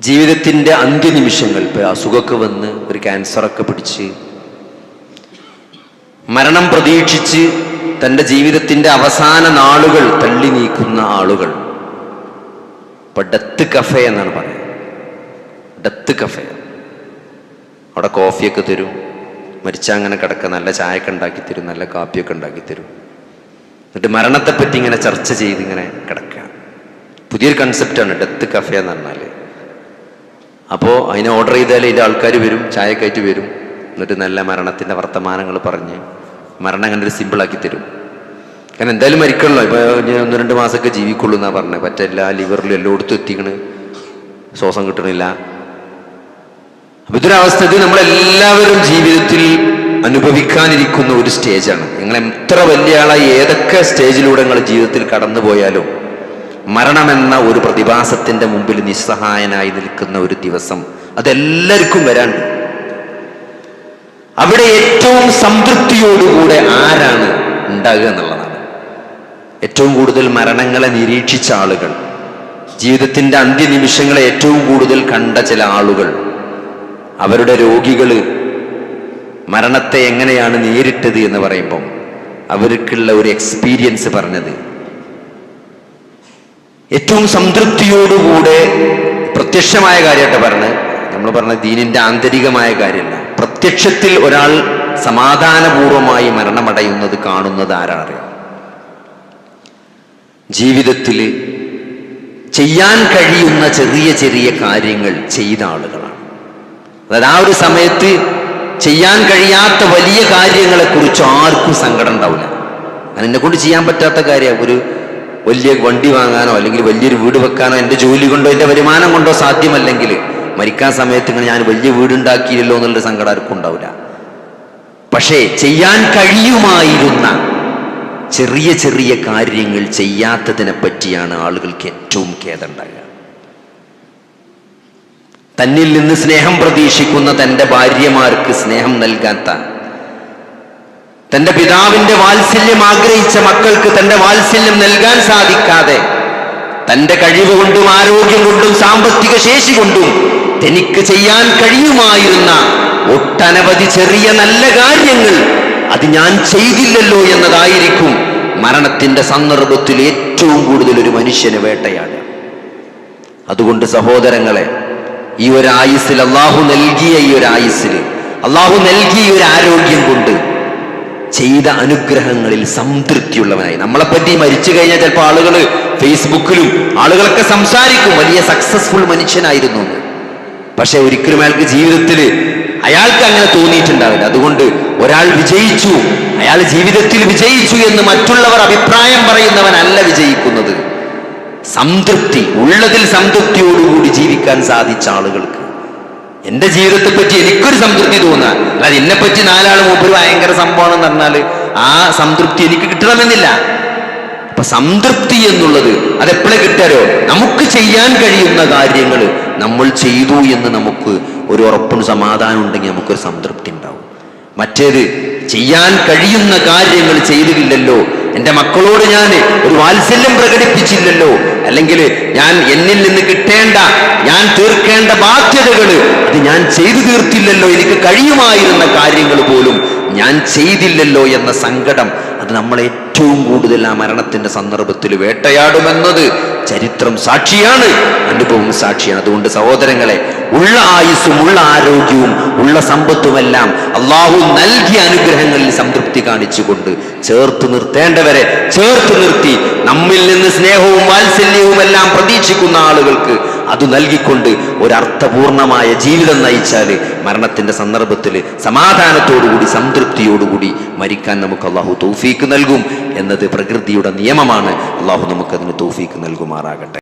ജീവിതത്തിന്റെ അന്ത്യനിമിഷങ്ങൾ ഇപ്പോൾ അസുഖമൊക്കെ വന്ന് ഒരു ക്യാൻസറൊക്കെ പിടിച്ച് മരണം പ്രതീക്ഷിച്ച് തന്റെ ജീവിതത്തിന്റെ അവസാന നാളുകൾ തള്ളി നീക്കുന്ന ആളുകൾ. ഇപ്പൊ ഡെത്ത് കഫേ എന്നാണ് പറയുന്നത്. ഡെത്ത് കഫേ അവിടെ കോഫിയൊക്കെ തരും. മരിച്ച അങ്ങനെ കിടക്കുക. നല്ല ചായയൊക്കെ ഉണ്ടാക്കി തരും. നല്ല കാപ്പിയൊക്കെ ഉണ്ടാക്കി തരും. എന്നിട്ട് മരണത്തെപ്പറ്റി ഇങ്ങനെ ചർച്ച ചെയ്ത് ഇങ്ങനെ കിടക്കുക. പുതിയൊരു കൺസെപ്റ്റാണ് ഡെത്ത് കഫേ എന്ന് പറഞ്ഞാൽ അപ്പോൾ അതിനെ ഓർഡർ ചെയ്താൽ ഇതിന്റെ ആൾക്കാർ വരും ചായക്കായിട്ട് വരും. എന്നിട്ട് നല്ല മരണത്തിന്റെ വർത്തമാനങ്ങൾ പറഞ്ഞ് മരണം ഒരു സിമ്പിളാക്കി തരും. കാരണം എന്തായാലും മരിക്കണല്ലോ. ഇപ്പോൾ ഒന്ന് രണ്ട് മാസമൊക്കെ ജീവിക്കുള്ളൂ എന്നാണ് പറഞ്ഞത് പറ്റില്ല ലിവറിലും എല്ലായിടത്തും എത്തിക്കണ്. ശ്വാസം കിട്ടണില്ല. അപ്പം ഇതൊരവസ്ഥ ഇത് നമ്മളെല്ലാവരും ജീവിതത്തിൽ അനുഭവിക്കാനിരിക്കുന്ന ഒരു സ്റ്റേജാണ് നിങ്ങൾ എത്ര വലിയ ആളായി ഏതൊക്കെ സ്റ്റേജിലൂടെ നിങ്ങൾ ജീവിതത്തിൽ കടന്നു പോയാലും മരണമെന്ന ഒരു പ്രതിഭാസത്തിന്റെ മുമ്പിൽ നിസ്സഹായനായി നിൽക്കുന്ന ഒരു ദിവസം അതെല്ലാവർക്കും വരാണ്ട്. അവിടെ ഏറ്റവും സംതൃപ്തിയോടുകൂടെ ആരാണ് ഉണ്ടാകുക എന്നുള്ളതാണ്. ഏറ്റവും കൂടുതൽ മരണങ്ങളെ നിരീക്ഷിച്ച ആളുകൾ ജീവിതത്തിന്റെ അന്ത്യനിമിഷങ്ങളെ ഏറ്റവും കൂടുതൽ കണ്ട ചില ആളുകൾ അവരുടെ രോഗികൾ മരണത്തെ എങ്ങനെയാണ് നേരിട്ടത് എന്ന് പറയുമ്പം അവർക്കുള്ള ഒരു എക്സ്പീരിയൻസ് പറഞ്ഞത് ഏറ്റവും സംതൃപ്തിയോടുകൂടെ പ്രത്യക്ഷമായ കാര്യമായിട്ട് പറഞ്ഞ് നമ്മൾ പറഞ്ഞ ദീനിന്റെ ആന്തരികമായ കാര്യമല്ല. പ്രത്യക്ഷത്തിൽ ഒരാൾ സമാധാനപൂർവമായി മരണമടയുന്നത് കാണുന്നത് ആരാണറിയാം ജീവിതത്തിൽ ചെയ്യാൻ കഴിയുന്ന ചെറിയ ചെറിയ കാര്യങ്ങൾ ചെയ്ത ആളുകളാണ്. അതായത് ആ ഒരു സമയത്ത് ചെയ്യാൻ കഴിയാത്ത വലിയ കാര്യങ്ങളെക്കുറിച്ച് ആർക്കും സങ്കടം ഉണ്ടാവില്ല. എന്നെ കൊണ്ട് ചെയ്യാൻ പറ്റാത്ത കാര്യം ഒരു വലിയ വണ്ടി വാങ്ങാനോ അല്ലെങ്കിൽ വലിയൊരു വീട് വെക്കാനോ എന്റെ ജോലി കൊണ്ടോ എന്റെ വരുമാനം കൊണ്ടോ സാധ്യമല്ലെങ്കിൽ മരിക്കാൻ സമയത്ത് ഇങ്ങനെ ഞാൻ വലിയ വീടുണ്ടാക്കിയില്ലല്ലോ എന്നുള്ളൊരു സങ്കടം ആർക്കും ഉണ്ടാവില്ല. പക്ഷേ ചെയ്യാൻ കഴിയുമായിരുന്ന ചെറിയ ചെറിയ കാര്യങ്ങൾ ചെയ്യാത്തതിനെ പറ്റിയാണ് ആളുകൾക്ക് ഏറ്റവും ഖേദമുണ്ടാകുക. തന്നിൽ നിന്ന് സ്നേഹം പ്രതീക്ഷിക്കുന്ന തന്റെ ഭാര്യമാർക്ക് സ്നേഹം നൽകാത്ത തന്റെ പിതാവിന്റെ വാത്സല്യം ആഗ്രഹിച്ച മക്കൾക്ക് തന്റെ വാത്സല്യം നൽകാൻ സാധിക്കാതെ തന്റെ കഴിവ് കൊണ്ടും ആരോഗ്യം കൊണ്ടും സാമ്പത്തിക ശേഷി കൊണ്ടും തനിക്ക് ചെയ്യാൻ കഴിയുമായിരുന്ന ഒട്ടനവധി ചെറിയ നല്ല കാര്യങ്ങൾ അത് ഞാൻ ചെയ്തില്ലല്ലോ എന്നതായിരിക്കും മരണത്തിന്റെ സന്ദർഭത്തിൽ ഏറ്റവും കൂടുതൽ ഒരു മനുഷ്യനെ വേട്ടയാണ് അതുകൊണ്ട് സഹോദരങ്ങളെ ഈ ഒരു ആയുസ്സിൽ അള്ളാഹു നൽകിയ ഈ ഒരു ആയുസ്സിൽ അള്ളാഹു നൽകിയ ഒരു ആരോഗ്യം കൊണ്ട് ചെയ്ത അനുഗ്രഹങ്ങളിൽ സംതൃപ്തിയുള്ളവനായി. നമ്മളെപ്പറ്റി മരിച്ചു കഴിഞ്ഞാൽ ചിലപ്പോൾ ആളുകൾ ഫേസ്ബുക്കിലും ആളുകളൊക്കെ സംസാരിക്കും വലിയ സക്സസ്ഫുൾ മനുഷ്യനായിരുന്നു. പക്ഷെ ഒരിക്കലും അയാൾക്ക് ജീവിതത്തിൽ അയാൾക്ക് അങ്ങനെ തോന്നിയിട്ടുണ്ടാവില്ല. അതുകൊണ്ട് ഒരാൾ വിജയിച്ചു അയാൾ ജീവിതത്തിൽ വിജയിച്ചു എന്ന് മറ്റുള്ളവർ അഭിപ്രായം പറയുന്നവനല്ല വിജയിക്കുന്നത്. സംതൃപ്തി ഉള്ളതിൽ സംതൃപ്തിയോടുകൂടി ജീവിക്കാൻ സാധിച്ച ആളുകൾക്ക് എന്റെ ജീവിതത്തെ പറ്റി എനിക്കൊരു സംതൃപ്തി തോന്നുക. അല്ലാതെ എന്നെ പറ്റി നാലാൾ മൂപ്പര് ഭയങ്കര സംഭവമാണെന്ന് പറഞ്ഞാൽ ആ സംതൃപ്തി എനിക്ക് കിട്ടണമെന്നില്ല. അപ്പൊ സംതൃപ്തി എന്നുള്ളത് അതെപ്പോഴേ കിട്ടാരോ? നമുക്ക് ചെയ്യാൻ കഴിയുന്ന കാര്യങ്ങൾ നമ്മൾ ചെയ്തു എന്ന് നമുക്ക് ഒരു ഉറപ്പും സമാധാനം ഉണ്ടെങ്കിൽ നമുക്കൊരു സംതൃപ്തി ഉണ്ടാവും. മറ്റേത് ചെയ്യാൻ കഴിയുന്ന കാര്യങ്ങൾ ചെയ്തിട്ടില്ലല്ലോ. എന്റെ മക്കളോട് ഞാൻ ഒരു വാത്സല്യം പ്രകടിപ്പിച്ചില്ലല്ലോ. അല്ലെങ്കിൽ ഞാൻ എന്നിൽ നിന്ന് കിട്ടേണ്ട ഞാൻ തീർക്കേണ്ട ബാധ്യതകൾ ചെയ്തു തീർത്തില്ലല്ലോ എനിക്ക് കഴിയുമായിരുന്ന കാര്യങ്ങൾ പോലും ഞാൻ ചെയ്തില്ലല്ലോ എന്ന സങ്കടം അത് നമ്മളെ ഏറ്റവും കൂടുതൽ ആ മരണത്തിന്റെ സന്ദർഭത്തിൽ വേട്ടയാടുമെന്നത് ചരിത്രം സാക്ഷിയാണ് അനുഭവം സാക്ഷിയാണ്. അതുകൊണ്ട് സഹോദരങ്ങളെ ഉള്ള ആയുസ്സും ഉള്ള ആരോഗ്യവും ഉള്ള സമ്പത്തുമെല്ലാം അള്ളാഹു നൽകിയ അനുഗ്രഹങ്ങളിൽ സംതൃപ്തി കാണിച്ചുകൊണ്ട് ചേർത്ത് നിർത്തേണ്ടവരെ ചേർത്ത് നിർത്തി നമ്മിൽ നിന്ന് സ്നേഹവും വാത്സല്യവും എല്ലാം പ്രതീക്ഷിക്കുന്ന ആളുകൾക്ക് അത് നൽകിക്കൊണ്ട് ഒരർത്ഥപൂർണമായ ജീവിതം നയിച്ചാൽ മരണത്തിന്റെ സന്ദർഭത്തിൽ സമാധാനത്തോടുകൂടി സംതൃപ്തിയോടുകൂടി മരിക്കാൻ നമുക്ക് അള്ളാഹു തൗഫീക്ക് നൽകും എന്നത് പ്രകൃതിയുടെ നിയമമാണ്. അള്ളാഹു നമുക്കതിന് തൗഫീക്ക് നൽകുമാറാകട്ടെ.